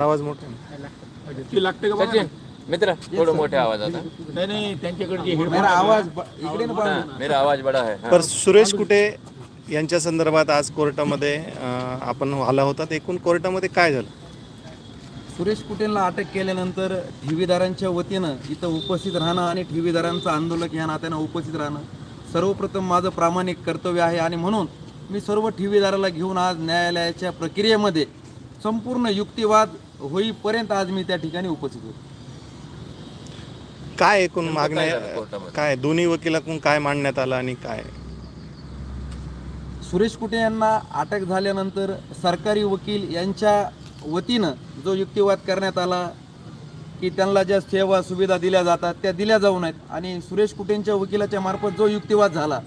आवाज मोठा आहे. ती लागते का बघा? सचिन मित्र थोडं मोठ्या आवाजात हा. नाही नाही मेरा आवाज ब- इकडे ना हा, मेरा आवाज बडा है हा. पर सुरेश कुटे यांच्या संदर्भात आज कोर्टामध्ये अं, आपण आला होता. एकूण कोर्टामध्ये काय झालं? सुरेश कुटेंना अटक केल्यानंतर ठेवीदारांच्या वतीनं इथं उपस्थित राहणं आणि ठेवीदारांचं आंदोलक या नात्यानं उपस्थित राहणं सर्वप्रथम माझं प्रामाणिक कर्तव्य आहे. आणि म्हणून मी सर्व ठेवीदाराला घेऊन आज न्यायालयाच्या प्रक्रियेमध्ये संपूर्ण युक्तिवाद होईपर्यंत आज मी त्या ठिकाणी उपस्थित होतो. काय एकूण मागण्या कोर्टामध्ये? काय दोन्ही वकिलाकडून काय मांडण्यात आलं आणि काय? सुरेश कुटे यांना अटक झाल्यानंतर सरकारी वकील यांच्या वतीनं जो युक्तिवाद करण्यात आला की त्यांना ज्या सेवा सुविधा दिल्या जातात त्या दिल्या जाऊ नयेत. आणि सुरेश कुटेंच्या वकिलाच्या मार्फत जो युक्तिवाद झाला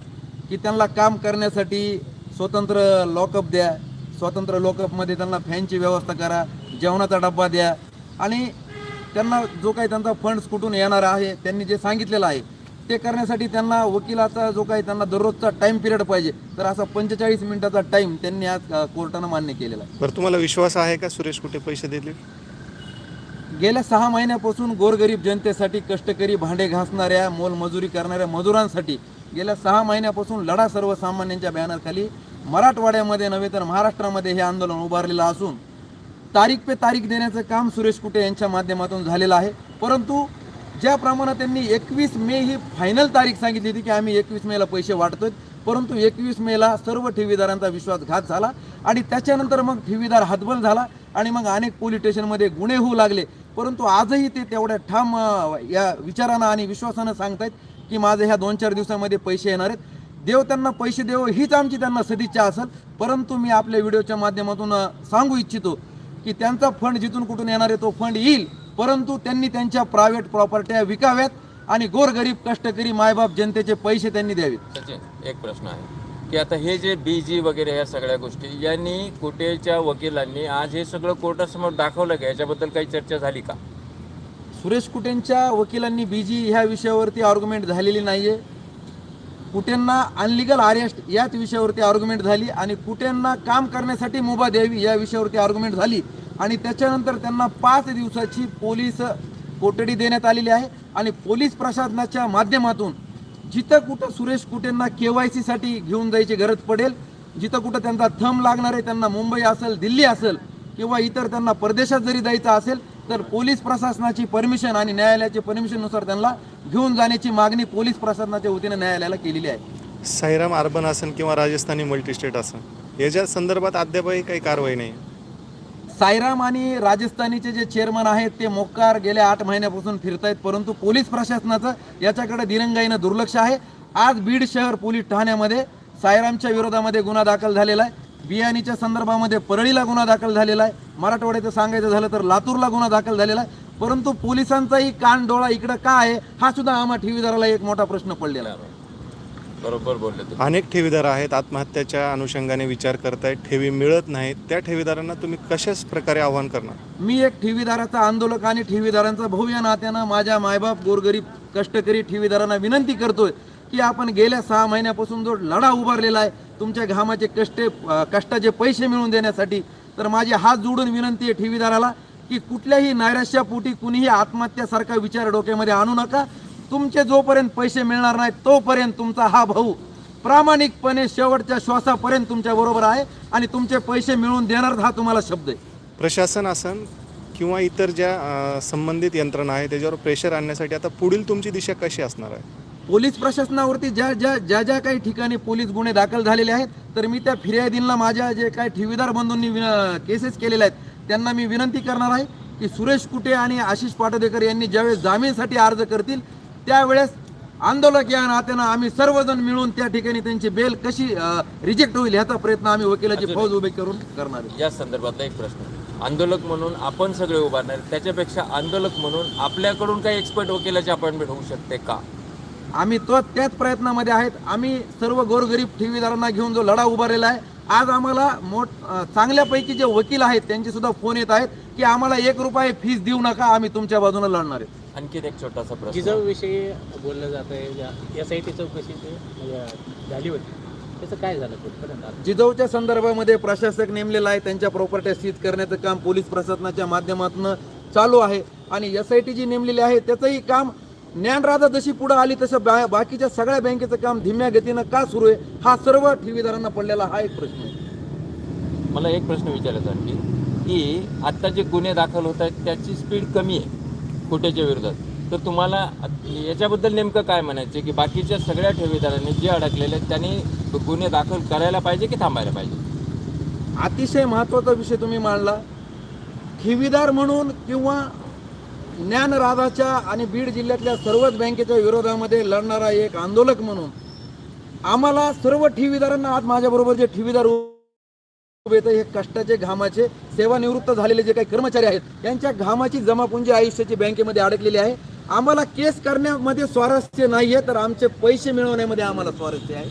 की त्यांना काम करण्यासाठी स्वतंत्र लॉकअप द्या स्वतंत्र लॉकअपमध्ये त्यांना फॅनची व्यवस्था करा जेवणाचा डब्बा द्या. आणि त्यांना जो काही त्यांचा फंड्स कुठून येणार आहे त्यांनी जे सांगितलेलं आहे ते करण्यासाठी त्यांना वकिलाचा जो काही त्यांना दररोजचा टाईम पिरियड पाहिजे. तर असा पंचेचाळीस मिनिटाचा टाईम त्यांनी आज कोर्टानं मान्य केलेला आहे. बरं तुम्हाला विश्वास आहे का सुरेश कुटे पैसे देतील गेल्या सहा महिन्यापासून गोरगरीब जनतेसाठी कष्टकरी भांडे घासणाऱ्या मोलमजुरी करणाऱ्या मजुरांसाठी गेल्या सहा महिन्यापासून लढा सर्वसामान्यांच्या बॅनरखाली मराठवाड्यामध्ये नव्हे तर महाराष्ट्रामध्ये हे आंदोलन उभारलेलं असून तारीख पे तारीख देण्याचं काम सुरेश कुटे यांच्या माध्यमातून झालेलं आहे. परंतु ज्याप्रमाणे त्यांनी एकवीस मे ही फायनल तारीख सांगितली होती की आम्ही एकवीस मेला पैसे वाटतोय परंतु एकवीस मेला सर्व ठेवीदारांचा विश्वासघात झाला आणि त्याच्यानंतर मग ठेवीदार हातबल झाला आणि मग अनेक पोलीस स्टेशनमध्ये गुन्हे होऊ लागले. परंतु आजही ते तेवढ्या ठाम या विचारानं आणि विश्वासानं सांगतायत की माझे ह्या दोन चार दिवसामध्ये पैसे येणार आहेत. देव त्यांना पैसे देव हीच आमची त्यांना सदिच्छा असेल. परंतु मी आपल्या व्हिडिओच्या माध्यमातून सांगू इच्छितो की त्यांचा फंड जिथून कुठून येणार आहे तो फंड येईल. परंतु त्यांनी त्यांच्या प्रायव्हेट प्रॉपर्ट्या विकाव्यात आणि गोरगरीब कष्टकरी मायबाप जनतेचे पैसे त्यांनी द्यावेत. सचिन एक प्रश्न आहे. की आता हे जे बीजी वगैरे या सगळ्या गोष्टी यांनी कुटेच्या वकिलांनी आज हे सगळं कोर्टासमोर दाखवलं का? याच्याबद्दल काही चर्चा झाली का? सुरेश कुटेंच्या वकिलांनी बीजी ह्या विषयावरती आर्ग्युमेंट झालेली नाहीये. कुटेंना अनलिगल अरेस्ट याच विषयावरती आर्ग्युमेंट झाली आणि कुटेंना काम करण्यासाठी मुभा द्यावी या विषयावरती आर्ग्युमेंट झाली. आणि त्याच्यानंतर त्यांना पाच दिवसाची पोलीस कोठडी देण्यात आलेली आहे. आणि पोलीस प्रशासनाच्या माध्यमातून जिथं कुठं सुरेश कुटेंना के वाय सीसाठी घेऊन जायची गरज पडेल जिथं कुठं त्यांचा थंब लागणार आहे त्यांना मुंबई असेल दिल्ली असेल किंवा इतर त्यांना परदेशात जरी जायचं असेल तर पोलीस प्रशासनाची परमिशन आणि न्यायालयाच्या परमिशननुसार त्यांना घेऊन जाण्याची मागणी पोलीस प्रशासनाच्या वतीने न्यायालयाला केलेली आहे. साईराम अर्बन असन किंवा राजस्थानी मल्टीस्टेट असन याच्या संदर्भात अद्यापही काही कारवाई नाही. सायराम आणि राजस्थानीचे जे चेअरमन आहेत ते मोक्कार गेल्या आठ महिन्यापासून फिरतायत परंतु पोलीस प्रशासनाचं याच्याकडे दिरंगाईनं दुर्लक्ष आहे. आज बीड शहर पोलीस ठाण्यामध्ये सायरामच्या विरोधामध्ये गुन्हा दाखल झालेला आहे. बियाणीच्या संदर्भामध्ये परळीला गुन्हा दाखल झालेला आहे. मराठवाड्याचं सांगायचं झालं तर लातूरला गुन्हा दाखल झालेला आहे. परंतु पोलिसांचाही कान डोळा इकडं का आहे हा सुद्धा आम्हा ठेवीदाराला एक मोठा प्रश्न पडलेला आहे. बरोबर बोलले अनेक ठेवीदार आहेत आत्महत्याच्या अनुषंगाने विचार करतायत ठेवी मिळत नाहीत. त्या ठेवीदारांना तुम्ही कशाच प्रकारे आव्हान करणार? मी एक ठेवीदाराचा आंदोलक आणि ठेवीदारांचा भाऊ या नात्यानं माझ्या मायबाप गोरगरीब कष्टकरी ठेवीदारांना विनंती करतोय की आपण गेल्या सहा महिन्यापासून जो लढा उभारलेला आहे तुमच्या घामाचे कष्टे कष्टाचे पैसे मिळवून देण्यासाठी तर माझी हात जोडून विनंती आहे ठेवीदाराला की कुठल्याही नैराश्यापोटी कुणीही आत्महत्यासारखा विचार डोक्यामध्ये आणू नका. तुमचे जोपर्यंत पैसे मिळणार नाहीत तोपर्यंत तुमचा हा भाऊ प्रामाणिकपणे शेवटच्या श्वासापर्यंत तुमच्या बरोबर आहे आणि तुमचे पैसे मिळवून देणार हा तुम्हाला शब्द आहे. प्रशासन असन किंवा इतर ज्या संबंधित यंत्रणा आहे त्याच्यावर प्रेशर आणण्यासाठी आता पुढील तुमची दिशा कशी असणार आहे? पोलीस प्रशासनावरती ज्या ज्या ज्या ज्या काही ठिकाणी पोलीस गुन्हे दाखल झालेले आहेत तर मी त्या फिर्यादींना माझ्या जे काही ठेवीदार बंधूंनी केसेस केलेल्या आहेत त्यांना मी विनंती करणार आहे की सुरेश कुटे आणि आशिष पाटोदेकर यांनी ज्यावेळेस जामीनसाठी अर्ज करतील त्यावेळेस आंदोलक या नात्यानं आम्ही सर्वजण मिळून त्या ठिकाणी त्यांची बेल कशी रिजेक्ट होईल ह्याचा प्रयत्न आम्ही वकिलाची फौज उभी करून करणार या संदर्भातला एक प्रश्न. आंदोलक म्हणून आपण सगळे उभारणार त्याच्यापेक्षा आंदोलक म्हणून आपल्याकडून काही एक्सपर्ट वकिलाची अपॉइंटमेंट होऊ शकते का? आम्ही तो त्याच प्रयत्नामध्ये आहेत. आम्ही सर्व गोरगरीब ठेवीदारांना घेऊन जो लढा उभारलेला आहे आज आम्हाला मोठ चांगल्यापैकी जे वकील आहेत त्यांचे सुद्धा फोन येत आहेत की आम्हाला एक रुपये फीस देऊ नका आम्ही तुमच्या बाजूने लढणार आहेत आणखीन एक छोटासा प्रश्न. जिजाऊविषयी बोललं जात आहे एस आय टी चौकशी म्हणजे झाली होती. त्याचं काय झालं? जिजाऊच्या संदर्भामध्ये प्रशासक नेमलेला आहे त्यांच्या प्रॉपर्ट्या सीज करण्याचं काम पोलीस प्रशासनाच्या माध्यमातून चालू आहे. आणि एस आय टी जी नेमलेली आहे त्याचंही काम ज्ञानराधा जशी पुढे आली तसं बा बाकीच्या सगळ्या बँकेचं काम धीम्या गतीनं का सुरू आहे? हा सर्व ठेवीदारांना पडलेला हा एक प्रश्न आहे. मला एक प्रश्न विचारायचा आणखी की आत्ता जे गुन्हे दाखल होत आहेत त्याची स्पीड कमी आहे कुठेच्या विरोधात. तर तुम्हाला याच्याबद्दल नेमकं काय म्हणायचं की बाकीच्या सगळ्या ठेवीदारांनी जे अडकलेले आहेत त्यांनी गुन्हे दाखल करायला पाहिजे की थांबायला पाहिजे? अतिशय महत्त्वाचा विषय तुम्ही मांडला. ठेवीदार म्हणून किंवा ज्ञानराधाच्या आणि बीड जिल्ह्यातल्या सर्वच बँकेच्या विरोधामध्ये लढणारा एक आंदोलक म्हणून आम्हाला सर्व ठेवीदारांना आज माझ्याबरोबर जे ठेवीदार उभे हे कष्टाचे घामाचे सेवानिवृत्त झालेले जे काही कर्मचारी आहेत यांच्या घामाची जमापुंजी आयुष्याची बँकेमध्ये अडकलेली आहे. आम्हाला केस करण्यामध्ये स्वारस्य नाही आहे तर आमचे पैसे मिळवण्यामध्ये आम्हाला स्वारस्य आहे.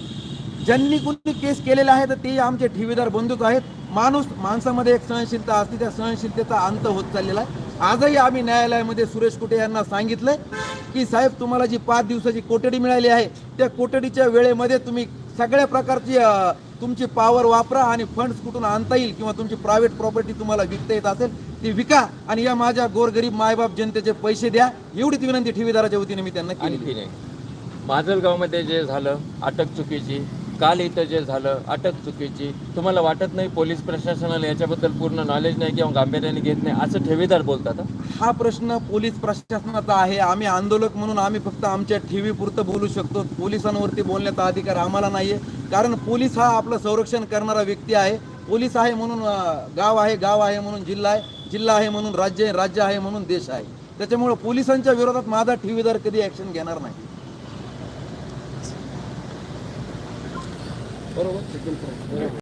ज्यांनी कुणी केस केलेले आहे तर ते आमचे ठेवीदार बंधूच आहेत. माणूस माणसामध्ये एक सहनशीलता असते त्या सहनशीलतेचा अंत होत चाललेला आहे. आजही आम्ही न्यायालयामध्ये सुरेश कुटे यांना सांगितलंय की साहेब तुम्हाला जी पाच दिवसाची कोठडी मिळाली आहे त्या कोठडीच्या वेळेमध्ये तुम्ही सगळ्या प्रकारची तुमची पॉवर वापरा आणि फंड्स कुठून आणता येईल किंवा तुमची प्रायव्हेट प्रॉपर्टी तुम्हाला विकता येत असेल ती विका आणि या माझ्या गोरगरीब मायबाप जनतेचे पैसे द्या. एवढीच विनंती ठेवीदाराच्या वतीने मी त्यांना केली नाही माजलगावमध्ये जे झालं अटक चुकीची काल इथं जे झालं अटक चुकीची. तुम्हाला वाटत नाही पोलीस प्रशासनाला याच्याबद्दल पूर्ण नॉलेज नाही किंवा गांभीर्याने घेत नाही? असं ठेवीदार बोलतात हा? प्रश्न पोलीस प्रशासनाचा आहे. आम्ही आंदोलक म्हणून आम्ही फक्त आमच्या ठेवीपुरतं बोलू शकतो. पोलिसांवरती बोलण्याचा अधिकार आम्हाला नाहीये. कारण पोलीस हा आपलं संरक्षण करणारा व्यक्ती आहे. पोलीस आहे म्हणून गाव आहे गाव आहे म्हणून जिल्हा आहे. जिल्हा आहे म्हणून राज्य आहे राज्य आहे म्हणून देश आहे. त्याच्यामुळे पोलिसांच्या विरोधात माझा ठेवीदार कधी ॲक्शन घेणार नाही. बरोबर?